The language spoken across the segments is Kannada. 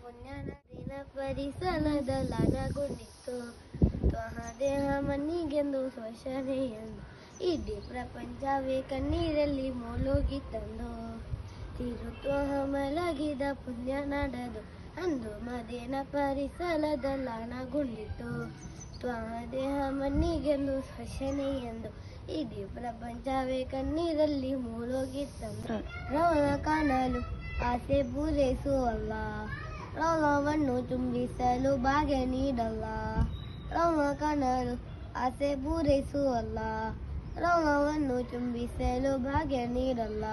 ಪುಣ್ಯನ ದಿನ ಪರಿಸಲದ ಲನಗೊಂಡಿತ್ತು ತ್ವಹ ದೇಹ ಮಣ್ಣಿಗೆಂದು ಶೋಷಣೆಯೆಂದು ಇಡೀ ಪ್ರಪಂಚವೇ ಕಣ್ಣೀರಲ್ಲಿ ಮುಳುಗಿತ್ತಂದು ತಿರುತ್ವಹ ಮಲಗಿದ ಪುಣ್ಯ ನಡೆದು, ಅಂದು ಮದೇನ ಪರಿಸಲದಲ್ಲ ನಗುಂಡಿತು ತ್ವಹ ದೇಹ ಮಣ್ಣಿಗೆಂದು ಶೋಷಣೆಯೆಂದು ಇಡೀ ಪ್ರಪಂಚವೇ ಕಣ್ಣೀರಲ್ಲಿ ಮೂಲೋಗಿತ್ತಂದು ರವನ ಕಾಣಲು ಆಸೆ ಪೂರೈಸುವಲ್ಲ. ರವವನ್ನು ತುಂಬಿಸಲು ಭಾಗ್ಯ ನೀಡಲ್ಲ. ರೋಗ ಕಾಣಲು ಆಸೆ ಪೂರೈಸುವಲ್ಲ. ರೋಗವನ್ನು ತುಂಬಿಸಲು ಭಾಗ್ಯ ನೀಡಲ್ಲ.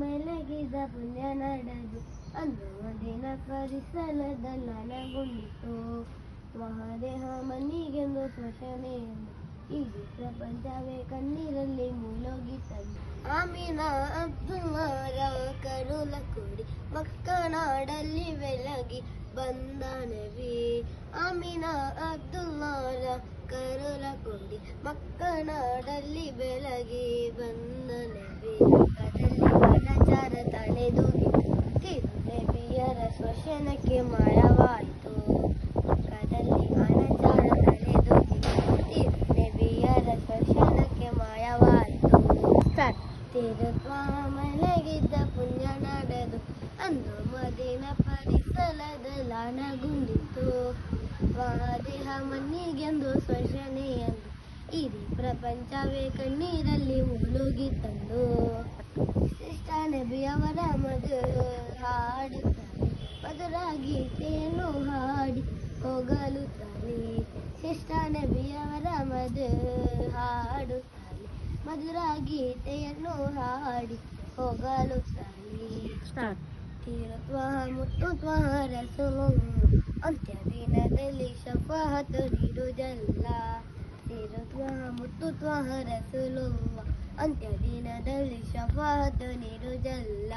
ಮಲಗಿದ ಪುಣ್ಯ ನಡೆದು, ಅಂದು ದಿನ ಪರಿಸಲದ ನನಗುಂಡಿತು ಮಹಾದೇಹ ಮನಿಗೆಂದು ಶೋಷಣೆಯೆಂದು ಈ ಪ್ರಪಂಚವೇ ಕಣ್ಣೀರಲ್ಲಿ ಮುಳುಗಿತಂದು. ಆಮೀನ ಅಬ್ದುಲ್ಲಾರ ಕರುಲ ಕೊಡಿ. ಮಕ್ಕನಾಡಲ್ಲಿ ಬೆಳಗಿ ಬಂದ ನಬಿ ಆಮೀನ ಅಬ್ದುಲ್ಲಾರ ಕರುಲ ಕೊಡಿ. ಮಕ್ಕನಾಡಲ್ಲಿ ಬೆಳಗಿ ಬಂದ ನಬಿ ಕಡಲಿ ಅನಚಾರ ತಳೆದು ನಬಿಯರ ಶ್ವಸನಕ್ಕೆ ಮಾಯವಾಯಿತು ಕದಲ್ಲಿ ಅನಚಾರ ತಳೆದು ನಬಿಯರ ಶ್ವಸನಕ್ಕೆ ಮಾಯವಾಯಿತು ತಿರುತ್ವ ಮಲಗಿದ್ದ ಪುಣ್ಯ ನಡೆದು, ಅಂದು ಮದಿನ ಪರಿಸಲದ ಲಾನಗುಂದಿತು ದೇಹ ಮಣ್ಣಿಗೆಂದು ಎಂದು ಇಡೀ ಪ್ರಪಂಚವೇ ಕಣ್ಣೀರಲ್ಲಿ ಮುಳುಗಿತಂದು ಶಿಷ್ಟ ನಬಿಯವರ ಮಧು ಹಾಡಿ ಮಧುರ ಗೀತೆಯನ್ನು ಹಾಡಿ ಹೋಗಲುತ್ತಾರೆ ಶಿಷ್ಟ ನಬಿಯವರ ಮಧು ಹಾಡುತ್ತಾರೆ. ಮಧುರ ಗೀತೆಯನ್ನು ಹಾಡಿ ಹೋಗಲು ತೀರತ್ವ ಮುತ್ತುತ್ವ ರಸುಲು ಅಂತ್ಯ ದಿನದಲ್ಲಿ ಶಫಾಹತ್ ನೀಡುವುದಲ್ಲ. ತೀರತ್ವ ಮುತ್ತು ರಸುಲು ಅಂತ್ಯ ದಿನದಲ್ಲಿ ಶಫಾಹತ್ ನೀಡುವುದಲ್ಲ.